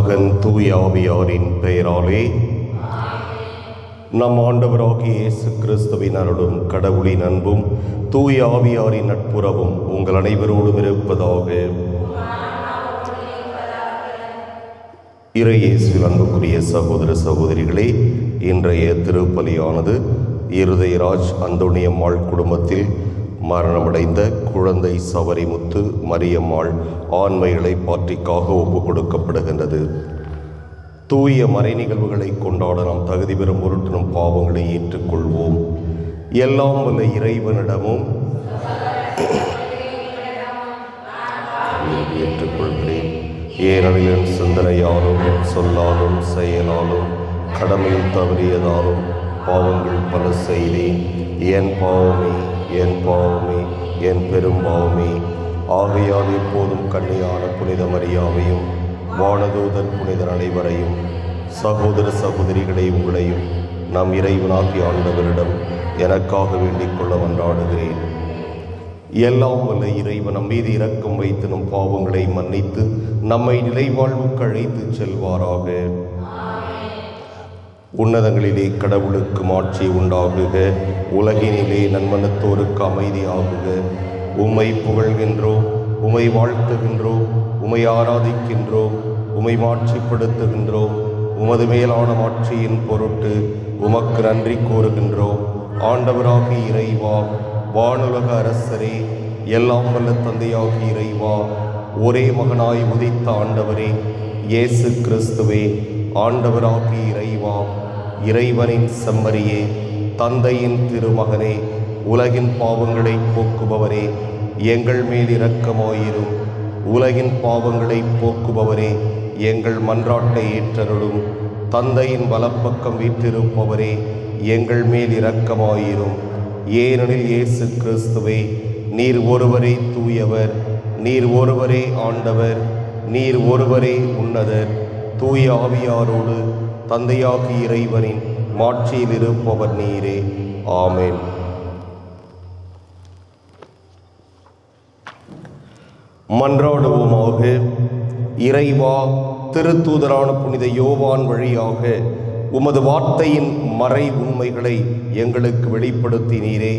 மகன் தூய ஆவியாரின் பெயராலே. நம் ஆண்டவராகிய இயேசு கிறிஸ்துவின் அருளும் கடவுளின் அன்பும் தூய ஆவியாரின் நட்புறவும் உங்கள் அனைவரோடும் இருப்பதாக. இறையேசுவில் அன்புக்குரிய சகோதர சகோதரிகளே இன்றைய திருப்பலியானது இருதயராஜ் அந்தோணியம்மாள் குடும்பத்தில் மரணமடைந்த குழந்தை சவரிமுத்து மரியம்மாள் ஆண்மைகளை பாற்றிக்காக ஒப்பு கொடுக்கப்படுகின்றது தூய மறை நிகழ்வுகளை கொண்டாட நாம் தகுதி பெறும் பொருட்டு நம் பாவங்களை ஏற்றுக்கொள்வோம். எல்லாம் உள்ள இறைவனிடமும் ஏற்றுக்கொள்கிறேன். ஏனெனில் சிந்தனையாலும் சொல்லாலும் செயலாலும் கடமையில் தவறியதாலும் பாவங்கள் பல செய்தேன் என் பாவமே என் பாவமே என் பெரும் பாவமே. ஆகையால் எப்போதும் கண்ணியான புனித மரியாவையும் வானதூதன் புனிதர் அனைவரையும் சகோதர சகோதரிகளை உங்களையும் நம் இறைவனாகி ஆண்டவரிடம் எனக்காக வேண்டிக் கொள்ள வந்தாடுகிறேன். எல்லாம் வல்ல இறைவன் நம் மீது இரக்கம் வைத்து நம் பாவங்களை மன்னித்து நம்மை நிலைவாழ்வுக்கு அழைத்து செல்வாராக. உன்னதங்களிலே கடவுளுக்கு மாட்சி உண்டாகுக. உலகினிலே நன்மனத்தோருக்கு அமைதியாகுக. உமை புகழ்கின்றோம் உமை வாழ்த்துகின்றோம் உமை ஆராதிக்கின்றோம் உமை மாட்சிப்படுத்துகின்றோம் உமது மேலான மாட்சியின் பொருட்டு உமக்கு நன்றி கூறுகின்றோம் ஆண்டவராகி இறைவா வானுலக அரசரே எல்லாம் வல்ல தந்தையாகி இறைவா ஒரே மகனாய் உதித்த ஆண்டவரே இயேசு கிறிஸ்துவே ஆண்டவராகி இறைவாம். இறைவனின் செம்மறியே தந்தையின் திருமகனே உலகின் பாவங்களை போக்குபவரே எங்கள் மேல் இரக்கமாயிரும். உலகின் பாவங்களை போக்குபவரே எங்கள் மன்றாட்டை ஏற்றருளும். தந்தையின் வலப்பக்கம் வீற்றிருப்பவரே எங்கள் மேல் இரக்கமாயிரும். ஏனெனில் இயேசு கிறிஸ்துவே நீர் ஒருவரே தூயவர் நீர் ஒருவரே ஆண்டவர் நீர் ஒருவரே உன்னதர். தூய ஆவியாரோடு தந்தையாகி இறைவனின் மாட்சியில் இருப்பவர் நீரே. ஆமேன். மன்றாடுவோமாக இறைவா திருத்தூதரான புனித யோவான் வழியாக உமது வார்த்தையின் மறை உண்மைகளை எங்களுக்கு வெளிப்படுத்தினீரே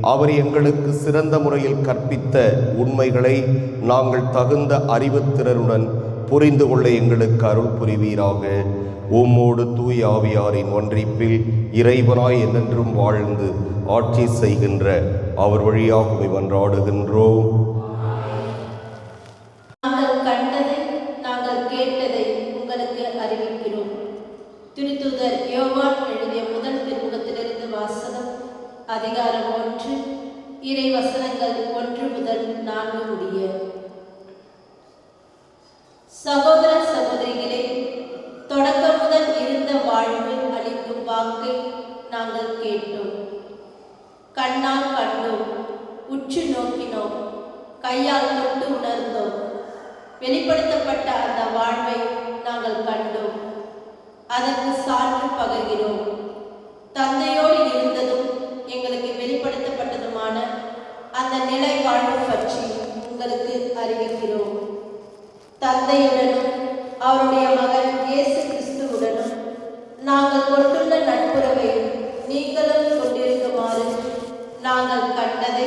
அவர் எங்களுக்கு சிறந்த முறையில் கற்பித்த உண்மைகளை நாங்கள் தகுந்த அறிவுத்திறனுடன் புரிந்து கொள்ள எங்களுக்கு அருள் புரிவீராக. உம்மோடு தூய் ஆவியாரின் ஒன்றிப்பில் இறைவனாய் என்றென்றும் வாழ்ந்து ஆட்சி செய்கின்ற அவர் வழியாக வன்றாடுகின்றோம் வாக்கை நாங்கள் கேட்டோம். கண்ணால் கண்டோம் உற்று நோக்கினோம் கையால் தொட்டு உணர்ந்தோம். வெளிப்படுத்தப்பட்ட அந்த வாழ்வை நாங்கள் கண்டோம். அதற்கு சான்று பகர்கிறோம். தந்தையோடு இருந்ததும் எங்களுக்கு வெளிப்படுத்தப்பட்டதுமான அந்த நிலை வாழ்வு பற்றி உங்களுக்கு அறிவிக்கிறோம். தந்தையுடனும் அவருடைய மகன் இயேசு நாங்கள் கொண்டுள்ள நட்புறவை நீங்களும் கொண்டிருக்குமாறு நாங்கள் கண்டதை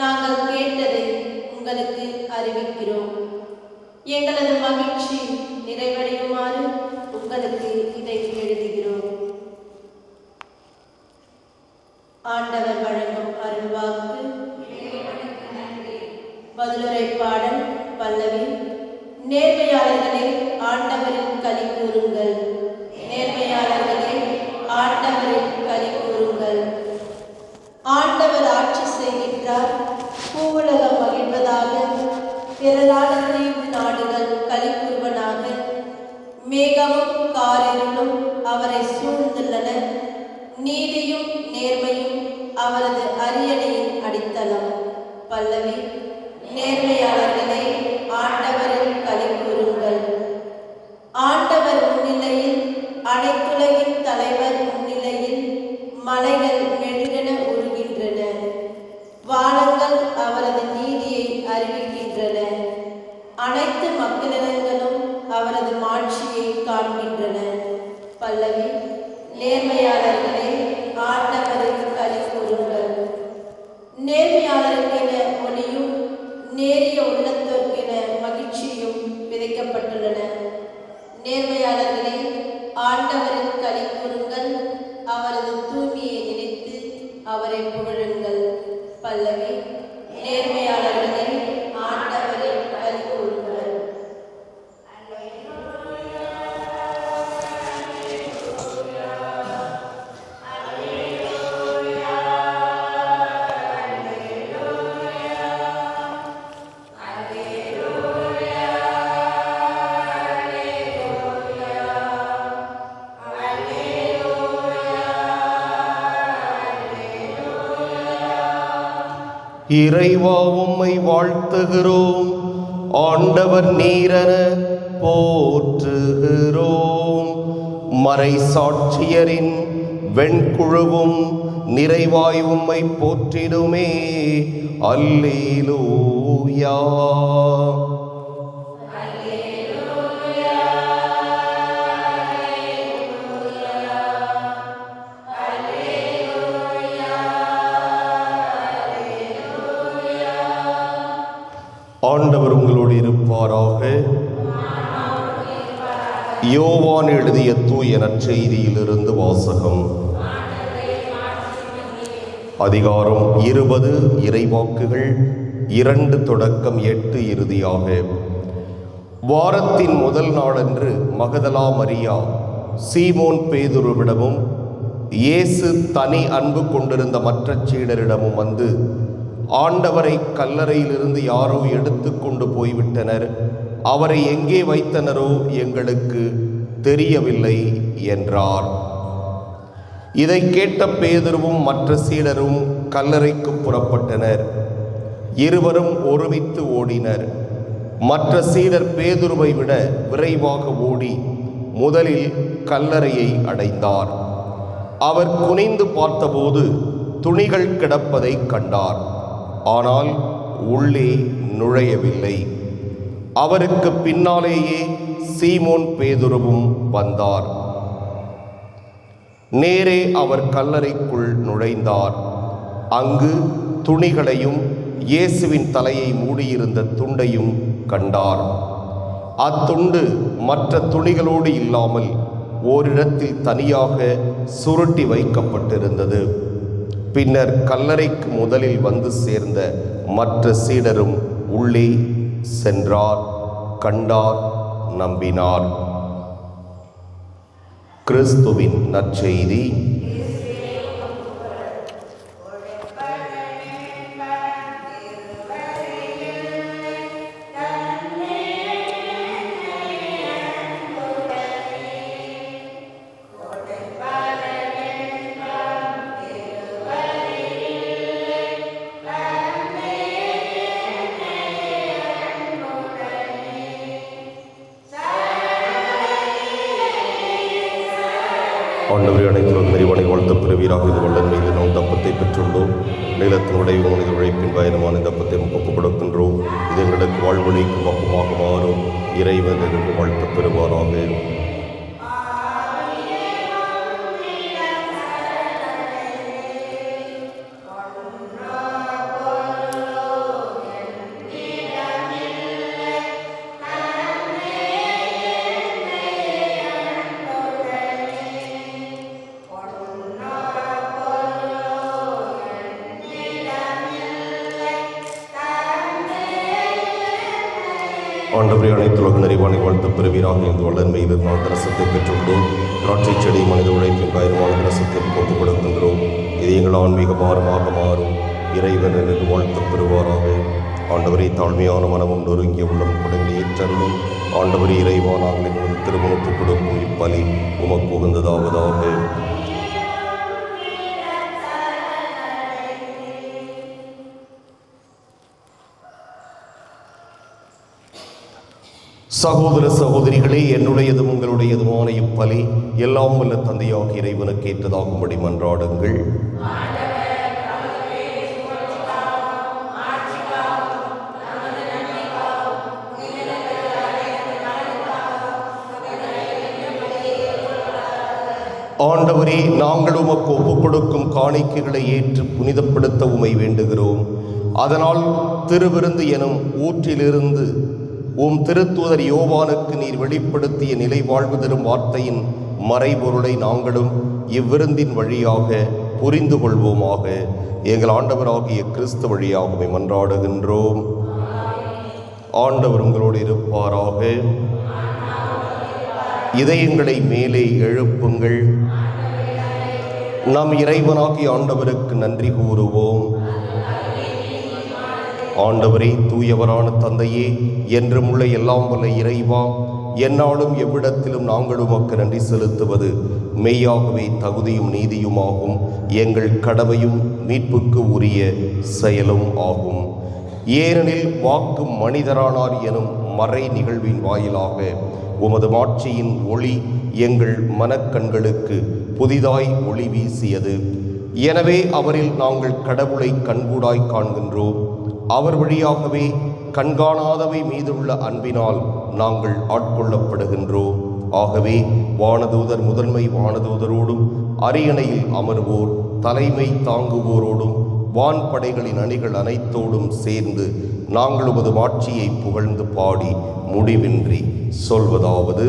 நாங்கள் கேட்டதை உங்களுக்கு அறிவிக்கிறோம். எங்களது மகிழ்ச்சி நிறைவடையுமாறு உங்களுக்கு இதை எழுதுகிறோம். ஆண்டவர் வழங்கும் அருள்வாக்கு பதிலுரை பாடல் பல்லவி நேர்மையாளர்களே ஆண்டவரின் அவரது அரியணையின் அடித்தளம். பல்லவி நேர்மையாளர். நேர்மையாளர்களே ஆண்டவரின் களி இறைவா உம்மை வாழ்த்துகிறோம். ஆண்டவர் நீரன போற்றுகிறோம். மறை சாட்சியரின் வெண்குழுவும் நிறைவாய் உம்மை போற்றிடுமே. அல்லேலூயா. ஆண்டவர் உங்களோடு இருப்பாராக. யோவான் எழுதிய தூய நற்செய்தியிலிருந்து வாசகம். அதிகாரம் இருபது இறைவாக்குகள் இரண்டு தொடக்கம் எட்டு இறுதியாக. வாரத்தின் முதல் நாளன்று மகதலா மரியா சீமோன் பேதுருவிடமும் இயேசு தனி அன்பு கொண்டிருந்த மற்ற சீடரிடமும் வந்து ஆண்டவரை கல்லறையிலிருந்து யாரோ எடுத்து கொண்டு போய்விட்டனர். அவரை எங்கே வைத்தனரோ எங்களுக்கு தெரியவில்லை என்றார். இதை கேட்ட பேதுருவும் மற்ற சீடரும் கல்லறைக்கு புறப்பட்டனர். இருவரும் ஒருமித்து ஓடினர். மற்ற சீடர் பேதுருவை விட விரைவாக ஓடி முதலில் கல்லறையை அடைந்தார். அவர் குனிந்து பார்த்தபோது துணிகள் கிடப்பதை கண்டார். ஆனால் உள்ளே நுழையவில்லை. அவருக்கு பின்னாலேயே சீமோன் பேதுருவும் வந்தார். நேரே அவர் கல்லறைக்குள் நுழைந்தார். அங்கு துணிகளையும் இயேசுவின் தலையை மூடியிருந்த துண்டையும் கண்டார். அத்துண்டு மற்ற துணிகளோடு இல்லாமல் ஓரிடத்தில் தனியாக சுருட்டி வைக்கப்பட்டிருந்தது. பின்னர் கல்லறைக்கு முதலில் வந்து சேர்ந்த மற்ற சீடரும் உள்ளே சென்றார் கண்டார் நம்பினார். கிறிஸ்துவின் நற்செய்தி ஆண்டவரை அனைத்திலும் நிறைவனை வாழ்த்த பிறவீராக இது வல்லன் மீது நாம் தப்பத்தை பெற்றுள்ளோம். நீளத்தினுடைய மனித உழைப்பின் பயணமான இந்த தப்பத்தை ஒப்புக் கொடுக்கின்றோம் இது எங்களுக்கு வாழ்வழிக்கும் பக்கமாக மாறும். இறைவன் என்று வாழ்த்த பெறுவாராக ஆண்டவரை அனைத்துலக நிறைவானை வாழ்த்த பெறுவீராக. இந்த வளர்மை இதனால் தரசத்தை பெற்றுள்ளோம் திராட்சை செடி மனித உழைப்பின் பயணமான ரசத்தை ஒப்புக் கொடுக்கின்றோம் இது எங்கள் ஆன்மீக பாரமாக மாறும். இறைவன் என்று வாழ்த்து பெறுவாராக. ஆண்டவரை தாழ்மையான மனமும் நொறுங்கிய உள்ளம் குடங்களை ஏற்றருளும். ஆண்டவரை இறைவா நாங்கள் எங்களது திருமணத்துக் கொடுக்கும் இப்பலி உமக்கு உகந்ததாவதாக. சகோதர சகோதரிகளே என்னுடையதும் உங்களுடையதுமான இப்பலி எல்லாம் வல்ல தந்தையாக இறைவனுக்கு ஏற்றதாகும்படி மன்றாடுங்கள். ஆண்டவரே நாங்கள் உமக்கு ஒப்புக் கொடுக்கும் காணிக்கைகளை ஏற்று புனிதப்படுத்த உமை வேண்டுகிறோம். அதனால் திருவிருந்து எனும் ஊற்றிலிருந்து உம் திருத்தூதர் யோவானுக்கு நீர் வெளிப்படுத்திய நிலை வாழ்வு தரும் வார்த்தையின் மறைபொருளை நாங்களும் இவ்விருந்தின் வழியாக புரிந்து கொள்வோமாக. எங்கள் ஆண்டவராகிய கிறிஸ்து வழியாகவே மன்றாடுகின்றோம். ஆண்டவர் உங்களோடு இருப்பாராக. இதயங்களை மேலே எழுப்புங்கள். நம் இறைவனாகிய ஆண்டவருக்கு நன்றி கூறுவோம். ஆண்டவரே தூயவரான தந்தையே என்றும் உள்ள எல்லாம் வல்ல இறைவா என்னாலும் எவ்விடத்திலும் நாங்கள் உமக்கு நன்றி செலுத்துவது. மெய்யாகவே தகுதியும் நீதியுமாகும். எங்கள் கடமையும் மீட்புக்கு உரிய செயலும் ஆகும். ஏனெனில் வாக்கு மனிதரானார் எனும் மறை நிகழ்வின் வாயிலாக உமது மாட்சியின் ஒளி எங்கள் மனக்கண்களுக்கு புதிதாய் ஒளி வீசியது. எனவே அவரில் நாங்கள் கடவுளை கண்கூடாய் காண்கின்றோம். அவர் வழியாகவே கண்காணாதவை மீதுள்ள அன்பினால் நாங்கள் ஆட்கொள்ளப்படுகின்றோம். ஆகவே வானதூதர் முதன்மை வானதூதரோடும் அரியணையில் அமர்வோர் தலைமை தாங்குவோரோடும் வான்படைகளின் அணிகள் அனைத்தோடும் சேர்ந்து நாங்கள் உமது மாட்சியை புகழ்ந்து பாடி முடிவின்றி சொல்வதாவது.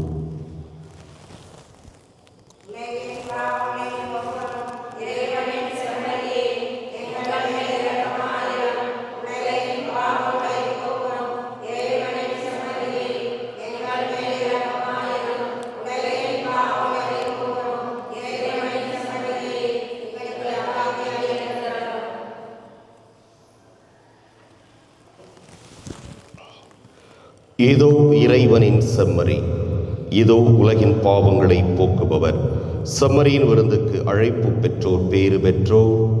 இதோ உலகின் பாவங்களை போக்குபவர். சமரியின் விருந்துக்கு அழைப்பு பெற்றோர் பேறு பெற்றோர்.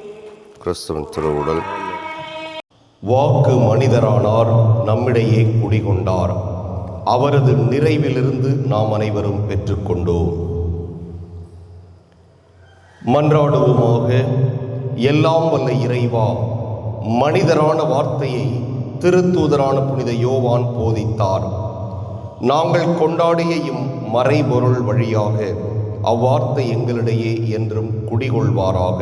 கிறிஸ்துவின் திருவுடல். வாக்கு மனிதரானார் நம்மிடையே குடிகொண்டார். அவரது நிறைவிலிருந்து நாம் அனைவரும் பெற்றுக்கொண்டோம். மன்றாடுவோமாக எல்லாம் வல்ல இறைவா மனிதரான வார்த்தையை திருத்தூதரான புனித யோவான் போதித்தார். நாங்கள் கொண்டாடிய இம் மறைபொருள் வழியாக அவ்வார்த்தை எங்களிடையே என்றும் குடிகொள்வாராக.